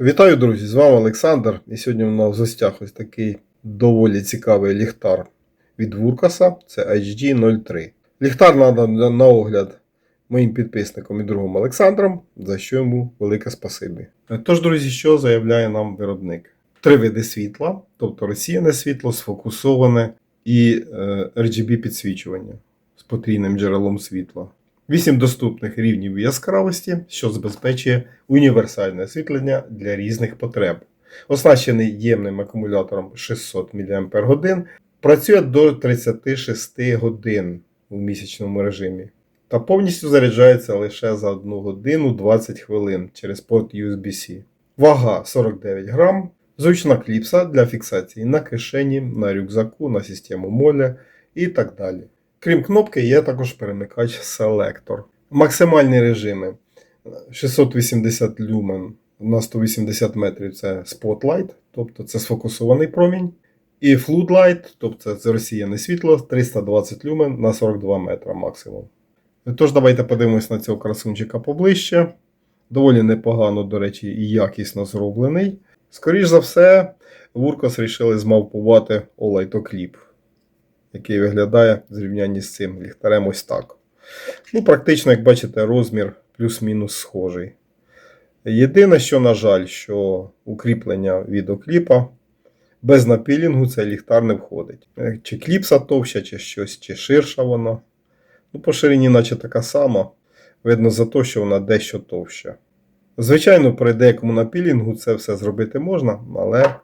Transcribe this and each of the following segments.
Вітаю, друзі! З вами Олександр. І сьогодні у нас в гостях ось такий доволі цікавий ліхтар від Вуркаса. Це HD03. Ліхтар надо на огляд моїм підписникам і другом Олександром, за що йому велике спасибі. Тож, друзі, що заявляє нам виробник? Три види світла, тобто розсіяне світло, сфокусоване і е, RGB підсвічування з потрійним джерелом світла. Вісім доступних рівнів яскравості, що забезпечує універсальне освітлення для різних потреб. Оснащений ємним акумулятором 600 мАч, працює до 36 годин у місячному режимі та повністю заряджається лише за 1 годину 20 хвилин через порт USB-C. Вага 49 грам, зручна кліпса для фіксації на кишені, на рюкзаку, на систему моля і так далі. Крім кнопки, є також перемикач Selector. Максимальні режими 680 люмен на 180 метрів це Spotlight, тобто це сфокусований промінь. І Floodlight, тобто це розсіяне світло 320 люмен на 42 метра максимум. Тож, давайте подивимось на цього красунчика поближче. Доволі непогано, до речі, і якісно зроблений. Скоріше за все, Вуркос вирішили змавпувати Олайтокліп який виглядає в зрівнянні з цим ліхтарем ось так. Ну, Практично, як бачите, розмір плюс-мінус схожий. Єдине, що, на жаль, що укріплення відеокліпа без напілінгу цей ліхтар не входить. Чи кліпса товща, чи щось, чи ширша вона. Ну, По ширині, наче така сама. Видно за те, що вона дещо товща. Звичайно, при деякому напілінгу це все зробити можна, але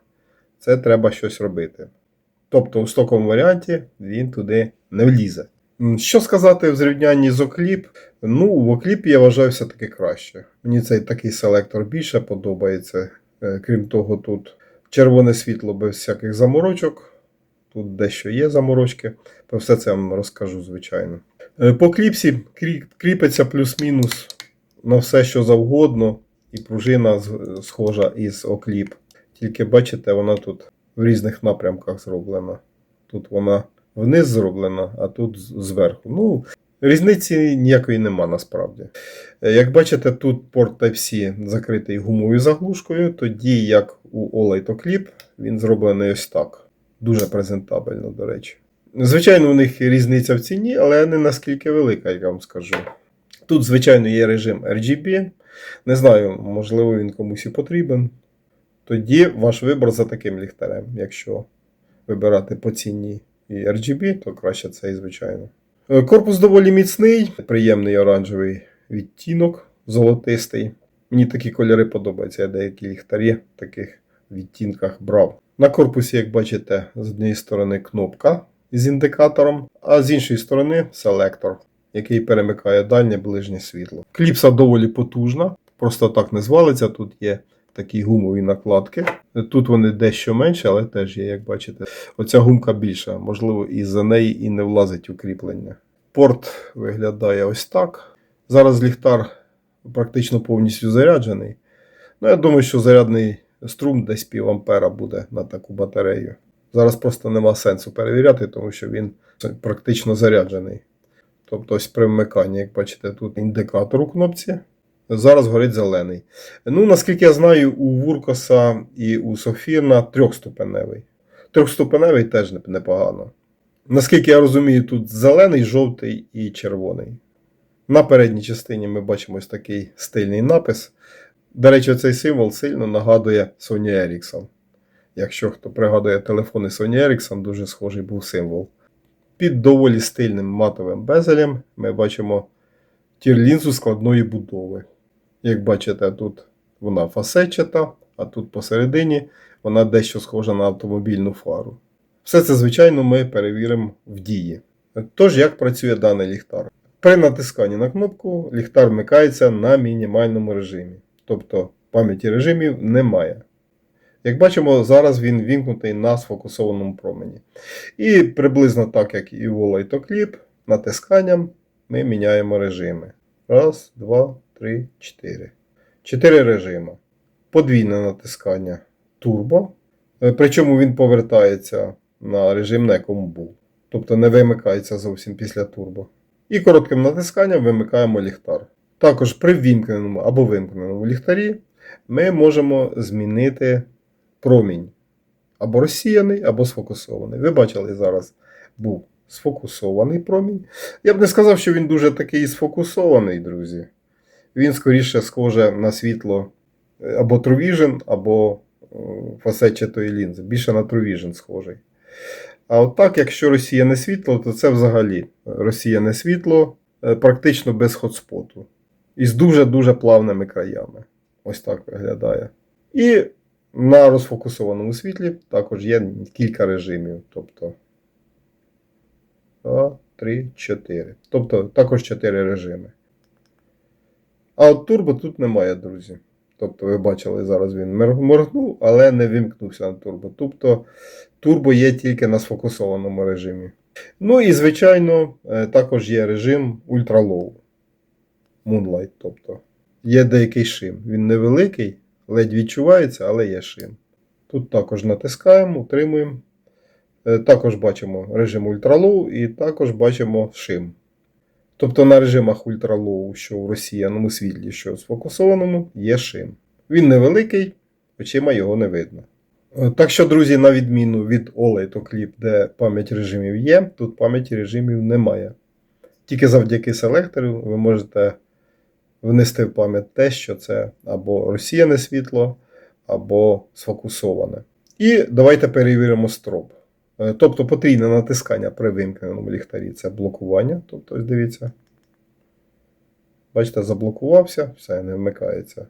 це треба щось робити. Тобто у стоковому варіанті він туди не влізе. Що сказати в зрівнянні з окліп? Ну, в окліпі я вважаю все-таки краще. Мені цей такий селектор більше подобається. Е, Крім того, тут червоне світло без всяких заморочок. Тут дещо є заморочки. Про все це я вам розкажу, звичайно. Е, По кліпсі кріпиться плюс-мінус на все, що завгодно, і пружина схожа із окліп. Тільки бачите, вона тут в різних напрямках зроблена. Тут вона вниз зроблена, а тут зверху. Ну, Різниці ніякої нема насправді. Е, Як бачите, тут порт Type-C закритий гумовою заглушкою, тоді як у Olight Clip він зроблений ось так. Дуже презентабельно, до речі. Звичайно, у них різниця в ціні, але не наскільки велика, я вам скажу. Тут, звичайно, є режим RGB. Не знаю, можливо, він комусь і потрібен. Тоді ваш вибір за таким ліхтарем. Якщо вибирати по ціні і RGB, то краще цей, звичайно. Е, Корпус доволі міцний, приємний оранжевий відтінок, золотистий. Мені такі кольори подобаються. Я деякі ліхтарі в таких відтінках брав. На корпусі, як бачите, з однієї сторони кнопка з індикатором, а з іншої сторони селектор, який перемикає дальнє ближнє світло. Кліпса доволі потужна, просто так не звалиться. Тут є такі гумові накладки. Тут вони дещо менше, але теж є, як бачите. Оця гумка більша, можливо, і за неї і не влазить укріплення. Порт виглядає ось так. Зараз ліхтар практично повністю заряджений. Ну, я думаю, що зарядний струм десь пів ампера буде на таку батарею. Зараз просто нема сенсу перевіряти, тому що він практично заряджений. Тобто, ось при вмиканні, як бачите, тут індикатор у кнопці. Зараз горить зелений. Ну, наскільки я знаю, у Вуркоса і у Софірна трьохступеневий. Трьохступеневий теж непогано. Наскільки я розумію, тут зелений, жовтий і червоний. На передній частині ми бачимо ось такий стильний напис. До речі, цей символ сильно нагадує Sony Ericsson. Якщо хто пригадує телефони Sony Ericsson, дуже схожий був символ. Під доволі стильним матовим безелем ми бачимо тірлінзу складної будови. Як бачите, тут вона фасетчата, а тут посередині вона дещо схожа на автомобільну фару. Все це, звичайно, ми перевіримо в дії. Тож, як працює даний ліхтар? При натисканні на кнопку ліхтар вмикається на мінімальному режимі. Тобто пам'яті режимів немає. Як бачимо, зараз він вімкнутий на сфокусованому промені. І приблизно так, як і у Clip, натисканням ми міняємо режими. Раз, два, три, чотири. Чотири режими. Подвійне натискання турбо. Е, Причому він повертається на режим, на якому був. Тобто не вимикається зовсім після турбо. І коротким натисканням вимикаємо ліхтар. Також при вімкненому або вимкненому ліхтарі ми можемо змінити промінь. Або розсіяний, або сфокусований. Ви бачили, зараз був сфокусований промінь. Я б не сказав, що він дуже такий сфокусований, друзі. Він скоріше схоже на світло е, або True Vision, або е, фасетчатої лінзи. Більше на TrueVision схожий. А от так, якщо розсіяне світло, то це взагалі розсіяне світло е, практично без хотспоту. І з дуже-дуже плавними краями. Ось так виглядає. І на розфокусованому світлі також є кілька режимів. Тобто 2, 3, 4. Тобто також 4 режими. А от турбо тут немає, друзі. Тобто, ви бачили, зараз він моргнув, але не вимкнувся на турбо. Тобто турбо є тільки на сфокусованому режимі. Ну і, звичайно, е, також є режим Low. Moonlight. Тобто є деякий шим. Він невеликий, ледь відчувається, але є шим. Тут також натискаємо, утримуємо. Е, Також бачимо режим Low і також бачимо шим. Тобто на режимах Low, що в розсіяному світлі, що в сфокусованому, є шим. Він невеликий, очима його не видно. Е, Так що, друзі, на відміну від OLED Clip, де пам'ять режимів є, тут пам'яті режимів немає. Тільки завдяки селектору ви можете внести в пам'ять те, що це або розсіяне світло, або сфокусоване. І давайте перевіримо строп. Е, Тобто потрійне натискання при вимкненому ліхтарі це блокування. Тобто, ось дивіться. Бачите, заблокувався, все, не вмикається.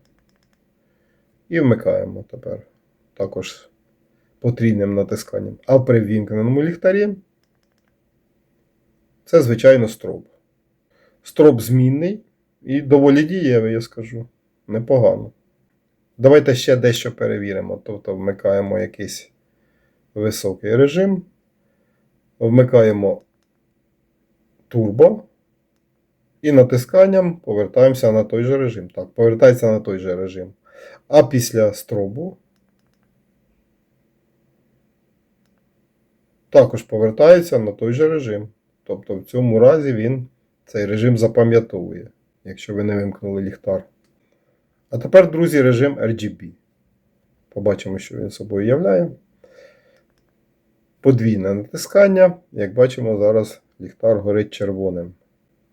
І вмикаємо тепер. Також потрійним натисканням. А при вімкненому ліхтарі це, звичайно, строп. Строп змінний і доволі дієвий, я скажу. Непогано. Давайте ще дещо перевіримо. Тобто вмикаємо якийсь високий режим. Вмикаємо турбо. І натисканням повертаємося на той же режим. Так, повертається на той же режим. А після стробу також повертається на той же режим. Тобто в цьому разі він цей режим запам'ятовує, якщо ви не вимкнули ліхтар. А тепер, друзі, режим RGB. Побачимо, що він собою являє. Подвійне натискання. Як бачимо, зараз ліхтар горить червоним.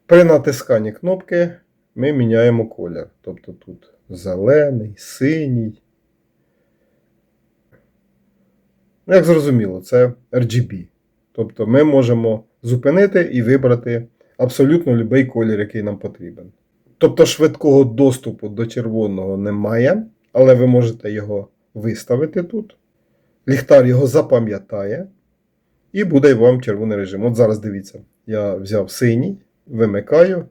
При натисканні кнопки ми міняємо колір. Тобто тут зелений, синій. Ну, Як зрозуміло, це RGB. Тобто ми можемо зупинити і вибрати абсолютно будь-який колір, який нам потрібен. Тобто швидкого доступу до червоного немає, але ви можете його виставити тут. Ліхтар його запам'ятає. І буде вам червоний режим. От зараз дивіться, я взяв синій, вимикаю.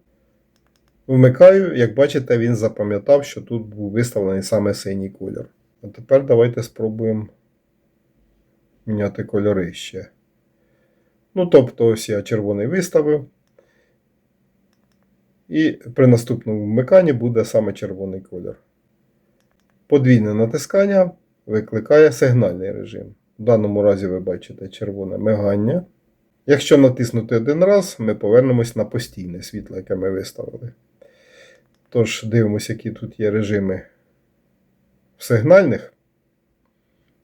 Вмикаю, як бачите, він запам'ятав, що тут був виставлений саме синій колір. А тепер давайте спробуємо міняти кольори ще. Ну, тобто, ось я червоний виставив. І при наступному вмиканні буде саме червоний колір. Подвійне натискання викликає сигнальний режим. В даному разі ви бачите червоне мигання. Якщо натиснути один раз, ми повернемось на постійне світло, яке ми виставили. Тож, дивимося, які тут є режими в сигнальних.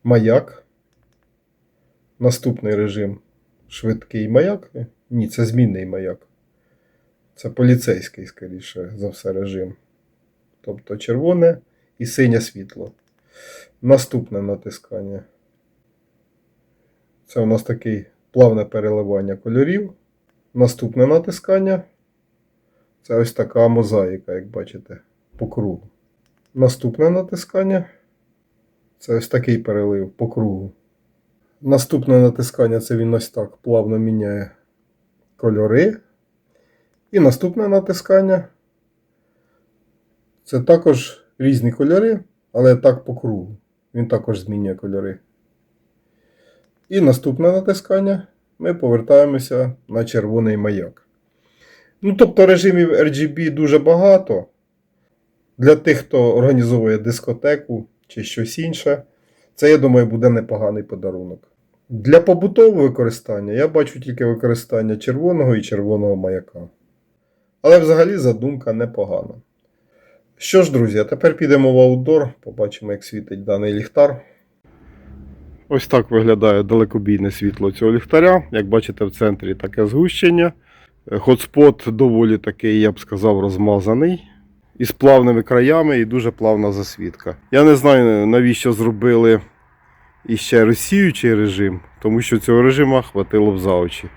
Маяк. Наступний режим швидкий маяк. Ні, це змінний маяк. Це поліцейський, скоріше за все, режим. Тобто червоне і синє світло. Наступне натискання. Це у нас такий плавне переливання кольорів. Наступне натискання. Це ось така мозаїка, як бачите, по кругу. Наступне натискання. Це ось такий перелив по кругу. Наступне натискання це він ось так плавно міняє кольори. І наступне натискання. Це також різні кольори, але так по кругу. Він також змінює кольори. І наступне натискання ми повертаємося на червоний маяк. Ну, тобто режимів RGB дуже багато. Для тих, хто організовує дискотеку чи щось інше, це, я думаю, буде непоганий подарунок. Для побутового використання я бачу тільки використання червоного і червоного маяка. Але взагалі задумка непогана. Що ж, друзі, тепер підемо в аутдор, побачимо, як світить даний ліхтар. Ось так виглядає далекобійне світло цього ліхтаря. Як бачите, в центрі таке згущення. Е, Хотспот доволі такий, я б сказав, розмазаний. Із плавними краями і дуже плавна засвітка. Я не знаю, навіщо зробили іще розсіючий режим, тому що цього режиму хватило б за очі.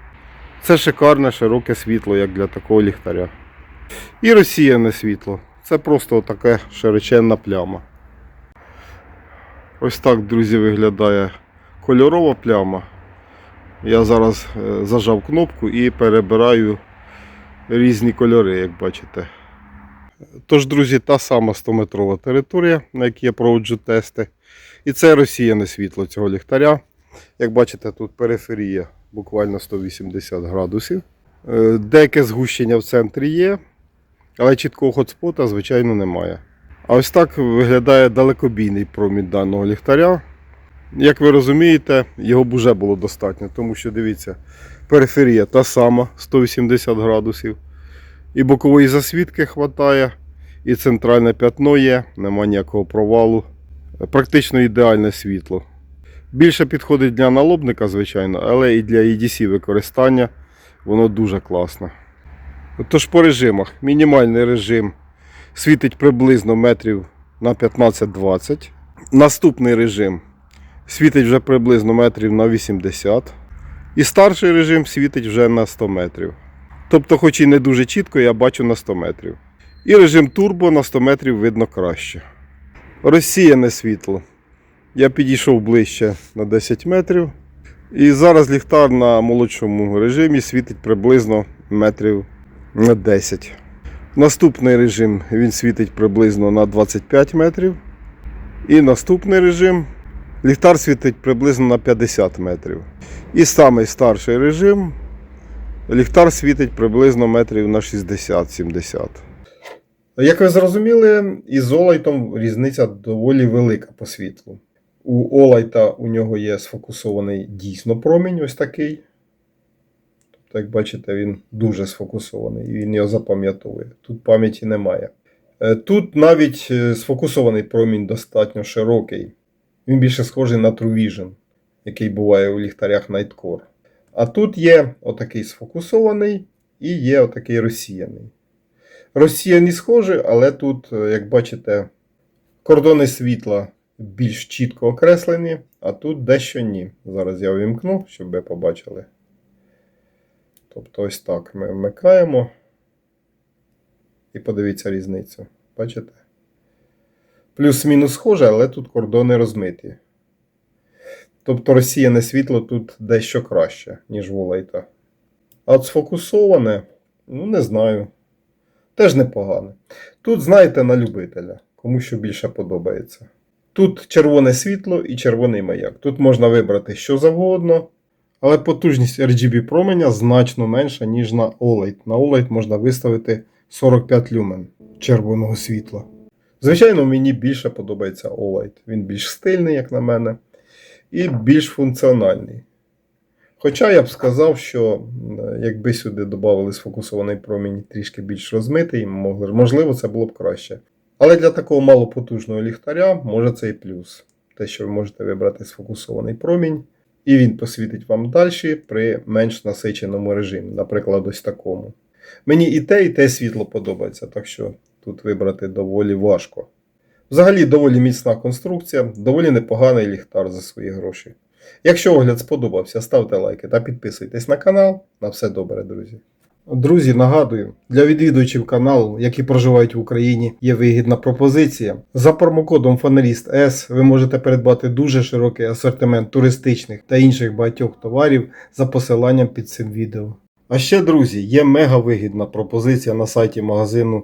Це шикарне, широке світло, як для такого ліхтаря. І розсіяне світло. Це просто таке широченна пляма. Ось так, друзі, виглядає кольорова пляма. Я зараз е, зажав кнопку і перебираю різні кольори, як бачите. Тож, друзі, та сама 100-метрова територія, на якій я проводжу тести. І це розсіяне світло цього ліхтаря. Як бачите, тут периферія буквально 180 градусів. Е, Деяке згущення в центрі є, але чіткого хотспота, звичайно, немає. А ось так виглядає далекобійний промінь даного ліхтаря. Як ви розумієте, його б вже було достатньо, тому що дивіться, периферія та сама 180 градусів. І бокової засвітки хватає, і центральне п'ятно є, нема ніякого провалу. Практично ідеальне світло. Більше підходить для налобника, звичайно, але і для EDC використання воно дуже класне. Тож по режимах. Мінімальний режим світить приблизно метрів на 15-20. Наступний режим світить вже приблизно метрів на 80. І старший режим світить вже на 100 метрів. Тобто, хоч і не дуже чітко, я бачу на 100 метрів. І режим турбо на 100 метрів видно краще. Розсіяне світло. Я підійшов ближче на 10 метрів. І зараз ліхтар на молодшому режимі світить приблизно метрів на 10. Наступний режим він світить приблизно на 25 метрів. І наступний режим ліхтар світить приблизно на 50 метрів. І самий старший режим ліхтар світить приблизно метрів на 60-70. Як ви зрозуміли, із Олайтом різниця доволі велика по світлу. У Олайта у нього є сфокусований дійсно промінь, ось такий. Тобто, як бачите, він дуже сфокусований і він його запам'ятовує. Тут пам'яті немає. Е, Тут навіть е, сфокусований промінь достатньо широкий. Він більше схожий на True Vision, який буває у ліхтарях Nightcore. А тут є отакий сфокусований і є отакий розсіяний. Розсіяні схожі, але тут, е, як бачите, кордони світла більш чітко окреслені, а тут дещо ні. Зараз я вимкну, щоб ви побачили. Тобто ось так ми вмикаємо. І подивіться різницю. Бачите? Плюс-мінус схоже, але тут кордони розмиті. Тобто розсіяне світло тут дещо краще, ніж в Олайта. А от сфокусоване, ну не знаю. Теж непогане. Тут, знаєте, на любителя, кому що більше подобається. Тут червоне світло і червоний маяк. Тут можна вибрати що завгодно, але потужність RGB променя значно менша, ніж на OLED. На OLED можна виставити 45 люмен червоного світла. Звичайно, мені більше подобається OLED. Він більш стильний, як на мене, і більш функціональний. Хоча я б сказав, що якби сюди додали сфокусований промінь трішки більш розмитий, можливо, це було б краще. Але для такого малопотужного ліхтаря може це і плюс. Те, що ви можете вибрати сфокусований промінь, і він посвітить вам далі при менш насиченому режимі, наприклад, ось такому. Мені і те, і те світло подобається, так що тут вибрати доволі важко. Взагалі доволі міцна конструкція, доволі непоганий ліхтар за свої гроші. Якщо огляд сподобався, ставте лайки та підписуйтесь на канал. На все добре, друзі. Друзі, нагадую, для відвідувачів каналу, які проживають в Україні, є вигідна пропозиція. За промокодом Фаналіст С ви можете придбати дуже широкий асортимент туристичних та інших багатьох товарів за посиланням під цим відео. А ще, друзі, є мега вигідна пропозиція на сайті магазину